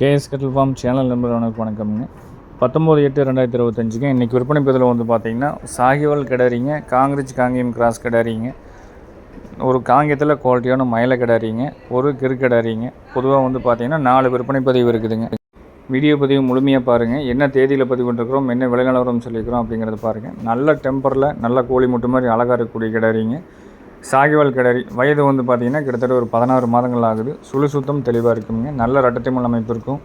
KS கட்டில் form channel number வணக்கம் வணக்கம்ங்க. பத்தொம்போது எட்டு ரெண்டாயிரத்தி இருபத்தஞ்சுங்க இன்றைக்கி விற்பனை பதில் வந்து பார்த்திங்கன்னா சாகிவால் கிடாரிங்க காங்கிரஸ் காங்கியம் கிராஸ் கிடாரிங்க. ஒரு காங்கியத்தில் குவாலிட்டியான மயில கிடாரிங்க ஒரு கிரு கிடாரிங்க. பொதுவாக வந்து பார்த்தீங்கன்னா நாலு விற்பனை பதிவு இருக்குதுங்க. வீடியோ பதிவு முழுமையாக பாருங்கள் என்ன தேதியில் பதிவு பண்ணிருக்கிறோம் என்ன விலை நிலவரம் சொல்லியிருக்கிறோம் அப்படிங்கிறத பாருங்கள் நல்ல டெம்பரில் நல்ல கோழி முட்டை மாதிரி அழகாக இருக்கக்கூடிய கிடாரிங்க. சாகிவால் கிடாரி. வயது வந்து பார்த்தீங்கன்னா கிட்டத்தட்ட ஒரு பதினாறு மாதங்கள் ஆகுது. சுழு சுத்தம் தெளிவாக இருக்குங்க. நல்ல ரட்டத்திமல் அமைப்பு இருக்கும்.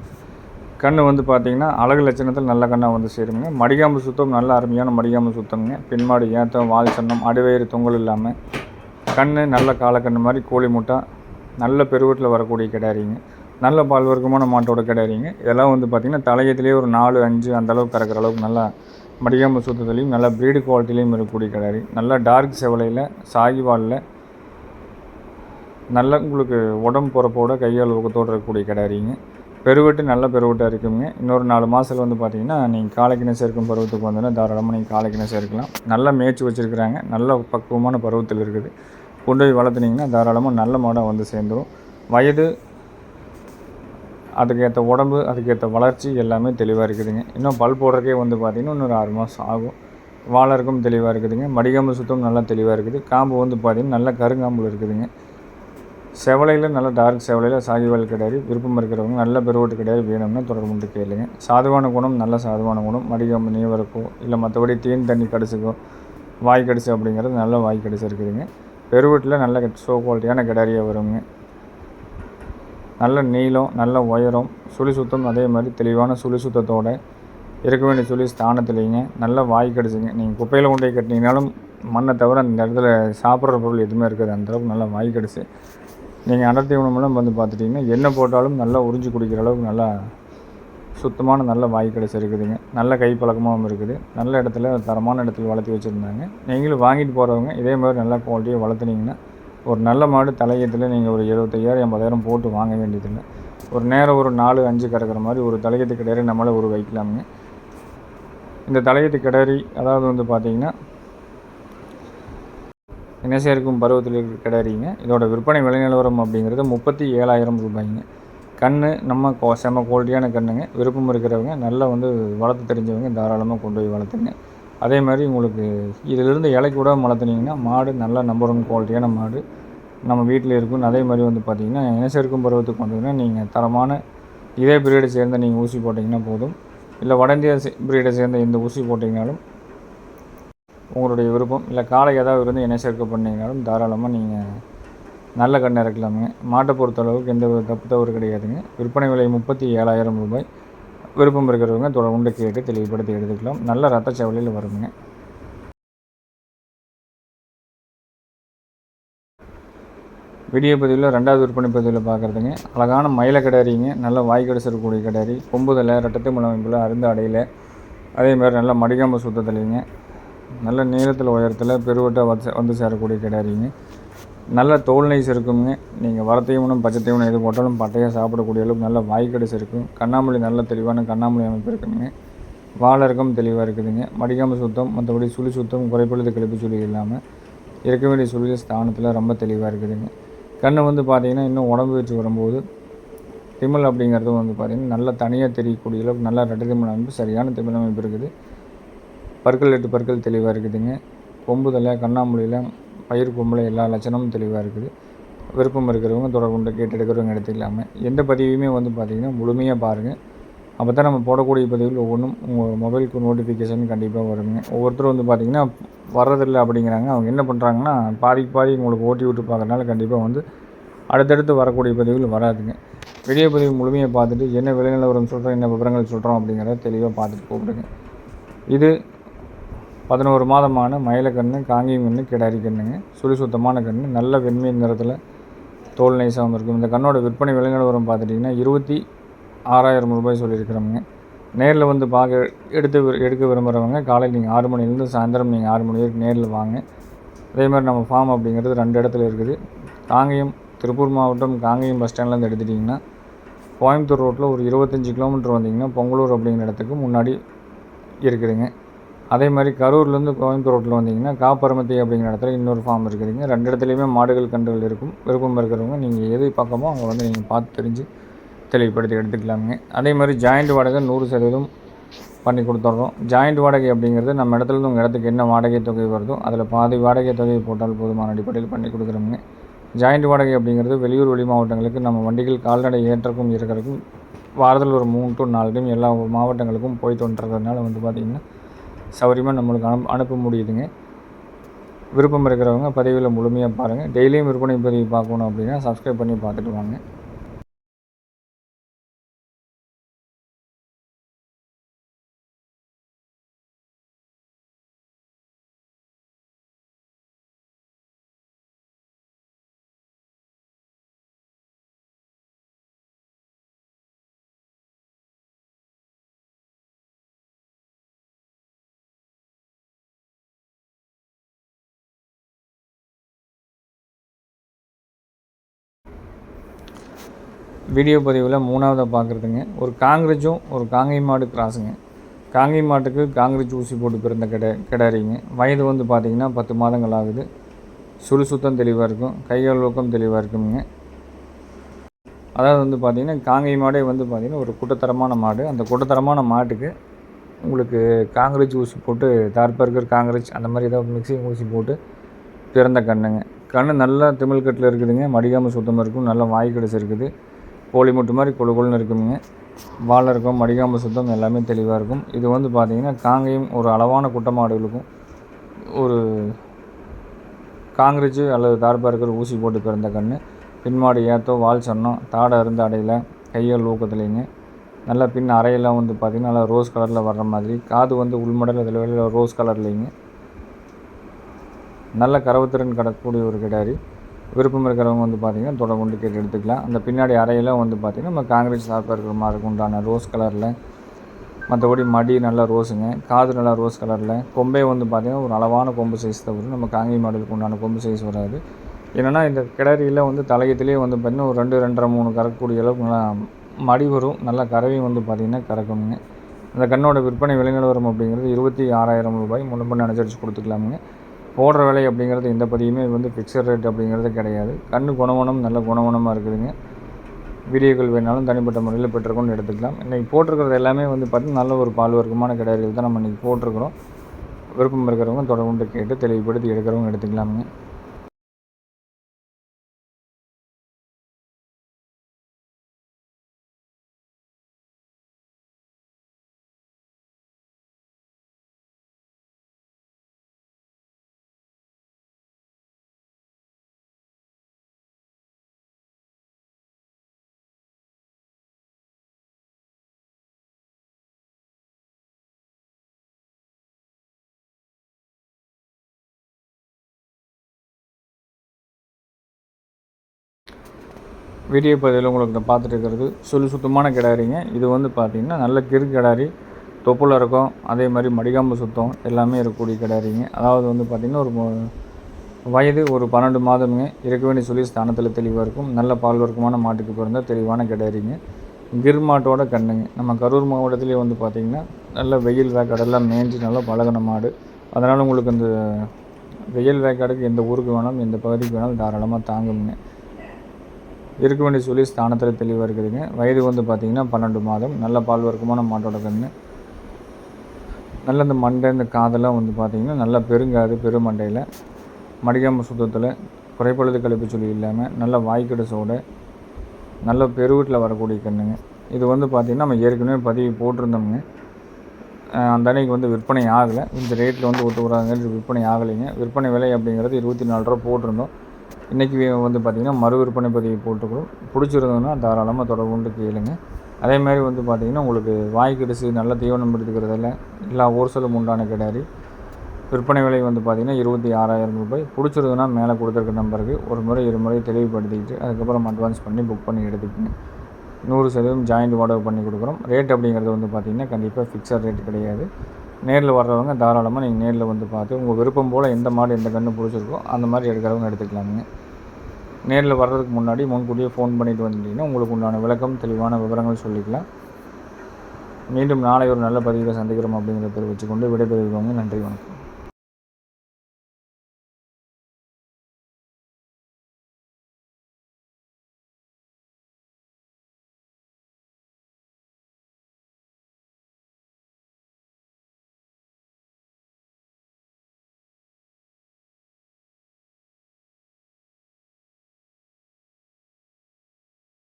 கண் வந்து பார்த்தீங்கன்னா அழகு லட்சணத்தில் நல்ல கண்ணாக வந்து சேருங்க. மடிகாம்பு சுத்தம் நல்ல அருமையான மடிகாம்பு சுத்தம்ங்க. பின்மாடு ஏத்தம் வால் சன்னம் அடிவயிறு தொங்கல் இல்லாமல் கண் நல்ல காலக்கண்ணு மாதிரி கோழி முட்டை நல்ல பெருவீட்டில் வரக்கூடிய கிடாரிங்க. நல்ல பால் வர்க்கமான மாட்டோட கிடாரிங்க. இதெல்லாம் வந்து பார்த்திங்கன்னா தலையத்திலே ஒரு நாலு அஞ்சு அந்த அளவுக்கு கறக்கிற அளவுக்கு நல்லா மடிகாம்பு சுத்தத்துலேயும் நல்ல ப்ரீடு குவாலிட்டிலையும் இருக்கக்கூடிய கிடாரி. நல்லா டார்க் செவலையில் சாகிவாலில் நல்ல உங்களுக்கு உடம்பு பொறப்போட கையால் ஊக்கத்தோடு இருக்கக்கூடிய கிடாரிங்க. பெருவெட்டு நல்ல பெருவெட்டாக இருக்குங்க. இன்னொரு நாலு மாதத்தில் வந்து பார்த்தீங்கன்னா நீங்கள் காலைக்கிணை சேர்க்கும் பருவத்துக்கு வந்தோன்னா தாராளமாக நீங்கள் காலைக்கிணை சேர்க்கலாம். நல்லா மேய்ச்சி வச்சுருக்குறாங்க. நல்ல பக்குவமான பருவத்தில் இருக்குது. கொண்டு போய் வளர்த்துனீங்கன்னா தாராளமாக நல்ல மாடாக வந்து சேர்ந்துடும் வயது அதுக்கேற்ற உடம்பு அதுக்கேற்ற வளர்ச்சி எல்லாமே தெளிவாக இருக்குதுங்க. இன்னும் பல் போடுறக்கே வந்து பார்த்திங்கன்னா இன்னொரு ஆறு மாதம் ஆகும். வாழறக்கும் தெளிவாக இருக்குதுங்க. மடிகாம்பு சுத்தம் நல்லா தெளிவாக இருக்குது. காம்பு வந்து பார்த்திங்கன்னா நல்ல கருங்காம்பு இருக்குதுங்க. செவலையில் நல்ல டார்க் செவலையில் சாகிவால் கிடையாது. விருப்பம் இருக்கிறவங்க நல்ல பெருவோட்டு கிடையாது வேணும்னா தொடர்பு கொண்டு கேளுங்க. சாதுவான குணம் நல்ல சாதுவான குணம். மடிகாம்பு நீவரக்கோ இல்லை மற்றபடி தேன் தண்ணி கடிச்சுக்கோ வாய் கடிச்சு அப்படிங்கிறது நல்ல வாய் கடிச்சு இருக்குதுங்க. பெருவீட்டில் நல்ல ஷோ குவாலிட்டியான கிடாரியாக வருங்க. நல்ல நீளம் நல்ல உயரம் சுழி சுத்தம் அதே மாதிரி தெளிவான சுழி சுத்தத்தோடு இருக்க வேண்டிய சுழி ஸ்தானத்துலேங்க நல்ல வாய் கிடச்சிங்க. நீங்கள் குப்பையில் கொண்டு போய் கட்டினீங்கனாலும் மண்ணை தவிர அந்த இடத்துல சாப்பிட்ற பொருள் எதுவுமே இருக்காது. அந்தளவுக்கு நல்லா வாய் கிடச்சி. நீங்கள் அடர்த்தி உணவுலாம் வந்து பார்த்துட்டிங்கன்னா என்ன போட்டாலும் நல்லா உறிஞ்சி குடிக்கிற அளவுக்கு நல்லா சுத்தமான நல்ல வாய் கடைசி இருக்குதுங்க. நல்ல கை பழக்கமாகவும் இருக்குது. நல்ல இடத்துல தரமான இடத்துல வளர்த்தி வச்சுருந்தாங்க. நீங்களும் வாங்கிட்டு போகிறவங்க இதே மாதிரி நல்லா குவாலிட்டியாக வளர்த்துனீங்கன்னா ஒரு நல்ல மாடு தலையத்தில் நீங்கள் ஒரு எழுபத்தையாயிரம் எண்பதாயிரம் போட்டு வாங்க வேண்டியதில்லை. ஒரு நேரம் ஒரு நாலு அஞ்சு கறக்கிற மாதிரி ஒரு தலையத்து கிடாரி நம்மளே ஒரு வைக்கலாமுங்க. இந்த தலையத்து கிடாரி அதாவது வந்து பார்த்தீங்கன்னா இனசேர்க்கும் பருவத்தில் இருக்கிற கிடாரிங்க இதோட விற்பனை விலை நிலவரம் அப்படிங்கிறது முப்பத்தி ஏழாயிரம் ரூபாய்ங்க. கண் நம்ம கோ செம குவாலிட்டியான கண்ணுங்க விருப்பம் இருக்கிறவங்க நல்லா வந்து வளர்த்து தெரிஞ்சவங்க தாராளமாக கொண்டு போய் வளர்த்துங்க. அதே மாதிரி உங்களுக்கு இதிலிருந்து இலை கூட வளர்த்துனீங்கன்னா மாடு நல்ல நம்பர் ஒன் குவாலிட்டியான மாடு. நம்ம வீட்டில் இருக்கும். அதே மாதிரி வந்து பார்த்திங்கன்னா இனசேர்க்கும் பருவத்துக்கு வந்தீங்கன்னா நீங்கள் தரமான இதே பிரீடை சேர்ந்த நீங்கள் ஊசி போட்டிங்கன்னா போதும். இல்லை வட இந்திய பிரீடை சேர்ந்த எந்த ஊசி போட்டிங்கனாலும் உங்களுடைய விருப்பம். இல்லை காலை ஏதாவது இருந்து இணை பண்ணிங்கனாலும் தாராளமாக நீங்கள் நல்ல கண் இறக்கலாமுங்க. மாட்டை பொறுத்தளவுக்கு எந்த ஒரு தப்பு தவறு கிடையாதுங்க. விற்பனை விலை முப்பத்தி ஏழாயிரம் ரூபாய். விருப்பம் இருக்கிறவங்க தொடர்ந்து கேட்டு தெளிவுபடுத்தி எடுத்துக்கலாம். நல்ல ரத்த சவலையில் வருங்க. வீடியோ பதிவில் ரெண்டாவது விற்பனை பதிவில் பார்க்குறதுங்க அழகான மயில கிடாரிங்க. நல்ல வாய் கடிச்சிருக்கக்கூடிய கிடாரி. கொம்புதலை ரெட்டத்தை முழமைப்பில் அருந்து அடையில். அதே மாதிரி நல்ல மடிகாம்பு சுத்தத்துலேங்க. நல்ல நீளத்தில் உயரத்தில் பெருவட்டாக வந்து வந்து சேரக்கூடிய கிடாரிங்க. நல்ல தோல் நைஸ் இருக்குங்க. நீங்கள் வரத்தீவனம் பச்சை தீவனம் எது போட்டாலும் பட்டையாக சாப்பிடக்கூடிய அளவுக்கு நல்ல வாய்க்கடைசி இருக்கும். கண்ணாமூலி நல்ல தெளிவான கண்ணாமூலி அமைப்பு இருக்குங்க. வாழறக்கம் தெளிவாக இருக்குதுங்க. மடிக்காமல் சுத்தம் மற்றபடி சுழி சுத்தம் குறைப்பொழுது கிளப்பி சுழி இல்லாமல் இருக்க வேண்டிய சுழி ஸ்தானத்தில் ரொம்ப தெளிவாக இருக்குதுங்க. கண் வந்து பார்த்திங்கன்னா இன்னும் உடம்பு வச்சு வரும்போது திமிழ் அப்படிங்கிறது வந்து பார்த்திங்கன்னா நல்லா தனியாக தெரியக்கூடிய அளவுக்கு நல்லா ரெட்டை திமிழ் அமைப்பு சரியான திமிழ் அமைப்பு இருக்குது. பற்கள் எட்டு பற்கள் தெளிவாக இருக்குதுங்க. கொம்புதலை கண்ணாமூலியில் பயிர் கொம்பில் எல்லா லட்சணமும் தெளிவாக இருக்குது. விருப்பம் இருக்கிறவங்க தொடர்புண்டு கேட்டு எடுக்கிறவங்க எடுத்துக்கலாமல் எந்த பதிவையுமே வந்து பார்த்திங்கன்னா முழுமையாக பாருங்கள் அப்போ தான் நம்ம போடக்கூடிய பதிவில் ஒவ்வொன்றும் உங்கள் மொபைலுக்கு நோட்டிஃபிகேஷன் கண்டிப்பாக வருங்க. ஒவ்வொருத்தரும் வந்து பார்த்திங்கன்னா வர்றதில்லை அப்படிங்கிறாங்க. அவங்க என்ன பண்ணுறாங்கன்னா பாதிக்கு பாதி உங்களுக்கு ஓட்டி விட்டு பார்க்குறதுனால கண்டிப்பாக வந்து அடுத்தடுத்து வரக்கூடிய பதிவுகள் வராதுங்க. வீடியோ பதிவு முழுமையாக பார்த்துட்டு என்ன விலை நிலவரம் சொல்கிறோம் என்ன விவரங்கள் சொல்கிறோம் அப்படிங்கிறத தெளிவாக பார்த்துட்டு கூப்பிடுங்க இது பதினோரு மாதமான மயிலக்கன்று காங்கேயம் கன்று கிடாரி கண்ணுங்க சுழி சுத்தமான கன்று நல்ல வெண்மை நிறத்தில் தோல் நைஸாகவும் இருக்கும். இந்த கண்ணோட விற்பனை விலை பார்த்துட்டிங்கன்னா இருபத்தி ஆறாயிரம் ரூபாய் சொல்லியிருக்கிறோமுங்க. நேரில் வந்து பார்க்க எடுத்து வி- எடுக்க விரும்புகிறவங்க காலையில் நீங்கள் ஆறு மணிலேருந்து சாயந்தரம் நீங்கள் ஆறு மணி வரைக்கும் நேரில் வாங்க. அதே மாதிரி நம்ம ஃபார்ம் அப்படிங்கிறது ரெண்டு இடத்துல இருக்குது. காங்கேயம் திருப்பூர் மாவட்டம் காங்கேயம் பஸ் ஸ்டாண்ட்லேருந்து எடுத்துட்டிங்கன்னா கோயம்புத்தூர் ரோட்டில் ஒரு இருபத்தஞ்சி கிலோமீட்டர் வந்தீங்கன்னா பொங்கலூர் அப்படிங்கிற இடத்துக்கு முன்னாடி இருக்குதுங்க. அதே மாதிரி கரூர்லேருந்து கோயம்புத்தூர் ரோட்டில் வந்தீங்கன்னா காப்பரமத்தி அப்படிங்கிற இடத்துல இன்னொரு ஃபார்ம் இருக்குதுங்க ரெண்டு இடத்துலையுமே மாடுகள் கன்றுகள் இருக்கும். விருப்பம் இருக்கிறவங்க நீங்கள் எது பக்கமோ அவங்க வந்து நீங்கள் பார்த்து தெரிஞ்சு தெளிவுபடுத்தி எடுத்துக்கலாமுங்க. அதே மாதிரி ஜாயிண்ட் வாடகை நூறு சதவீதம் பண்ணி கொடுத்துட்றோம் ஜாயிண்ட் வாடகை அப்படிங்கிறது நம்ம இடத்துலேருந்து உங்கள் இடத்துக்கு என்ன வாடகை தொகை வருதோ அதில் பாதி வாடகை தொகையை போட்டால் போதுமான அடிப்படையில் பண்ணி கொடுக்குறோமுங்க. ஜாயிண்ட் வாடகை அப்படிங்கிறது வெளியூர் வெளி மாவட்டங்களுக்கு நம்ம வண்டிகள் கால்நடை ஏற்றக்கும் இருக்கிறக்கும் வாரத்தில் ஒரு மூணு டு நாலு டைம் எல்லா மாவட்டங்களுக்கும் போய் தோன்றதுனால வந்து பார்த்திங்கன்னா சௌகரியமாக நம்மளுக்கு அனுப் அனுப்ப முடியுதுங்க. விருப்பம் இருக்கிறவங்க பதிவில் முழுமையாக பாருங்கள் டெய்லியும் விற்பனை பதிவு பார்க்கணும் அப்படின்னா சப்ஸ்கிரைப் பண்ணி பார்த்துட்டு வாங்க. வீடியோ பதிவில் மூணாவதாக பார்க்குறதுங்க ஒரு காங்கிரஜும் ஒரு காங்கை மாடு கிராஸுங்க. காங்கை மாட்டுக்கு காங்கிரஜ் ஊசி போட்டு பிறந்த கிட கிடாரிங்க. வயது வந்து பார்த்திங்கன்னா பத்து மாதங்கள் ஆகுது. சுழு சுத்தம் தெளிவாக இருக்கும். கைகால் ஊக்கம் தெளிவாக இருக்குங்க. அதாவது வந்து பார்த்திங்கன்னா காங்கை மாடே வந்து பார்த்திங்கன்னா ஒரு குட்டத்தரமான மாடு. அந்த குட்டத்தரமான மாட்டுக்கு உங்களுக்கு காங்கிரஸ் ஊசி போட்டு தார்பர்கர் காங்கிரஸ் அந்த மாதிரி ஏதாவது மிக்சிங் ஊசி போட்டு பிறந்த கண்ணுங்க. கண் நல்லா திமிழ்கட்டில் இருக்குதுங்க. மடிக்காமல் சுத்தமாக இருக்கும். நல்லா வாய் கடைசி இருக்குது. கோழி முட்டு மாதிரி கொழு கொழுன்னு இருக்குங்க வாழை இருக்கும் மடிகாம்பு சுத்தம் எல்லாமே தெளிவாக இருக்கும். இது வந்து பார்த்திங்கன்னா காங்கையும் ஒரு அளவான குட்டமாடுகளுக்கும் ஒரு காங்கிரீஜ் அல்லது தார்பார்க்கர் ஊசி போட்டு பிறந்த கன்று பின்மாடு ஏத்தோ வால் சன்னம் தாடை அருந்து அடையில் கையால் ஊக்கத்துலேங்க. நல்லா பின் அறையெல்லாம் வந்து பார்த்திங்கன்னா நல்லா ரோஸ் கலரில் வர்ற மாதிரி. காது வந்து உள்மடல் அதில் வெளியில் ரோஸ் கலர்லேங்க. நல்ல கரவுத்திறன் கடக்கூடிய ஒரு கிடாரி. விருப்பம் இருக்கிறவங்க வந்து பார்த்திங்கன்னா தொடர்பு கேட்டு எடுத்துக்கலாம். அந்த பின்னாடி அறையில் வந்து பார்த்திங்கன்னா நம்ம காங்கிரீட் சாப்பாக இருக்கிற மாதிரி உண்டான ரோஸ் கலரில் மற்றபடி மடி நல்லா ரோஸுங்க காது நல்லா ரோஸ் கலரில் கொம்பே வந்து பார்த்திங்கன்னா ஒரு அளவான கொம்பு சைஸ் தான் வரும். நம்ம காங்கி மாடலுக்கு உண்டான கொம்பு சைஸ் வராது. என்னென்னா இந்த கிடரியில் வந்து தலையத்துலேயே வந்து பார்த்திங்கன்னா ஒரு ரெண்டு ரெண்டரை மூணு கறக்கக்கூடிய அளவுக்கு நல்லா மடி வரும். நல்லா கறவையும் வந்து பார்த்திங்கன்னா கறக்குங்க அந்த கண்ணோட விற்பனை விலை நிலவரம் அப்படிங்கிறது இருபத்தி ஆறாயிரம் ரூபாய். முன்னப்பண்ண அனுசரித்து கொடுத்துக்கலாமுங்க. போடுற விலை அப்படிங்கிறது எந்த பதியுமே வந்து ஃபிக்ஸட் ரேட் அப்படிங்கிறது கிடையாது. கண் குணவனம் நல்ல குணவனமாக இருக்குதுங்க. வீடியோக்கள் வேணாலும் தனிப்பட்ட முறையில் பெற்றுக்கொண்டு எடுத்துக்கலாம். இன்றைக்கி போட்டிருக்கிறது எல்லாமே வந்து பார்த்திங்கன்னா நல்ல ஒரு பால் வர்க்கமான கிடையாது தான் நம்ம இன்றைக்கி போட்டிருக்கிறோம். விருப்பம் இருக்கிறவங்க தொடர்ந்து கேட்டு தெளிவுபடுத்தி எடுக்கிறவங்க எடுத்துக்கலாமுங்க. வீடியோ பதிவில் உங்களுக்கு பார்த்துட்டு இருக்கிறது சுத்தமான கிடாரிங்க. இது வந்து பார்த்திங்கன்னா நல்ல கிரு கிடாரி தொப்புல இருக்கும் அதே மாதிரி மடிகாம்பு சுத்தம் எல்லாமே இருக்கக்கூடிய கிடாரிங்க. அதாவது வந்து பார்த்திங்கன்னா ஒரு வயது ஒரு பன்னெண்டு மாதமுங்க. இருக்க வேண்டிய சொல்லி ஸ்தானத்தில் தெளிவாக இருக்கும். நல்ல பால்வர்க்கமான மாட்டுக்கு பிறந்தால் தெளிவான கிடாரிங்க. கிர் மாட்டோட கண்ணுங்க. நம்ம கரூர் மாவட்டத்திலே வந்து பார்த்திங்கன்னா நல்ல வெயில் வேக்காடெல்லாம் மேய்ஞ்சி நல்லா பழகின மாடு. அதனால் உங்களுக்கு இந்த வெயில் வேக்காடுக்கு எந்த ஊருக்கு வேணாலும் எந்த பகுதிக்கு வேணாலும் தாராளமாக தாங்குங்க. இருக்க வேண்டிய சொல்லி ஸ்தானத்தில் தெளிவாக இருக்குதுங்க. வயது வந்து பார்த்திங்கன்னா பன்னெண்டு மாதம். நல்ல பால் வர்க்கமான மாட்டோட கன்று நல்ல இந்த மண்டை இந்த காதெல்லாம் வந்து பார்த்திங்கன்னா நல்ல பெருங்காது பெருமண்டையில் மடிக்காம சுத்தத்தில் குறைப்பழுது கழிப்பு சொல்லி இல்லாமல் நல்ல வாய்க்கடை சோடை நல்ல பெருவீட்டில் வரக்கூடிய கண்ணுங்க. இது வந்து பார்த்திங்கன்னா நம்ம ஏற்கனவே பதிவு போட்டிருந்தோம்ங்க. அந்த அன்னைக்கு வந்து விற்பனை ஆகலை. இந்த ரேட்டில் வந்து ஒத்து விற்பனை ஆகலைங்க. விற்பனை விலை அப்படிங்கிறது இருபத்தி நாலு ரூபா போட்டிருந்தோம். இன்றைக்கி வந்து பார்த்திங்கன்னா மறு விற்பனை பதிவு போட்டுக்கிறோம் பிடிச்சிருந்ததுன்னா தாராளமாக தொடர்பு கொண்டு கேளுங்க. அதே மாதிரி வந்து பார்த்திங்கன்னா உங்களுக்கு வாய் நல்ல தீவனம் எடுத்துக்கிறதில்ல எல்லா ஊர்சலும் உண்டான கிடாரி. விற்பனை விலை வந்து பார்த்திங்கன்னா இருபத்தி ஆறாயிரம் ரூபாய். பிடிச்சிருந்ததுன்னா மேலே கொடுத்துருக்க நம்பருக்கு ஒரு முறை இரு முறை தெளிவுபடுத்திக்கிட்டு அதுக்கப்புறம் அட்வான்ஸ் பண்ணி புக் பண்ணி எடுத்துக்கோங்க. நூறு சதவீதம் ஜாயிண்ட் வாடகை பண்ணி கொடுக்குறோம். ரேட் அப்படிங்கிறது வந்து பார்த்திங்கன்னா கண்டிப்பாக ஃபிக்ஸட் ரேட் கிடையாது. நேரில் வர்றவங்க தாராளமாக நீங்கள் நேரில் வந்து பார்த்து உங்கள் விருப்பம் போல் எந்த மாடு எந்த கன்று பிடிச்சிருக்கோ அந்த மாதிரி எடுக்கிறவங்க எடுத்துக்கலாமுங்க. நேரில் வர்றதுக்கு முன்னாடி முன்கூட்டியே ஃபோன் பண்ணிட்டு வந்துட்டிங்கன்னா உங்களுக்கு உண்டான விளக்கம் தெளிவான விவரங்கள் சொல்லிக்கலாம். மீண்டும் நாளை ஒரு நல்ல பதிவில் சந்திக்கிறோம் அப்படிங்கிறத தெரிவித்துக்கொண்டு விடைபெறுகிறவங்க நன்றி வணக்கம்.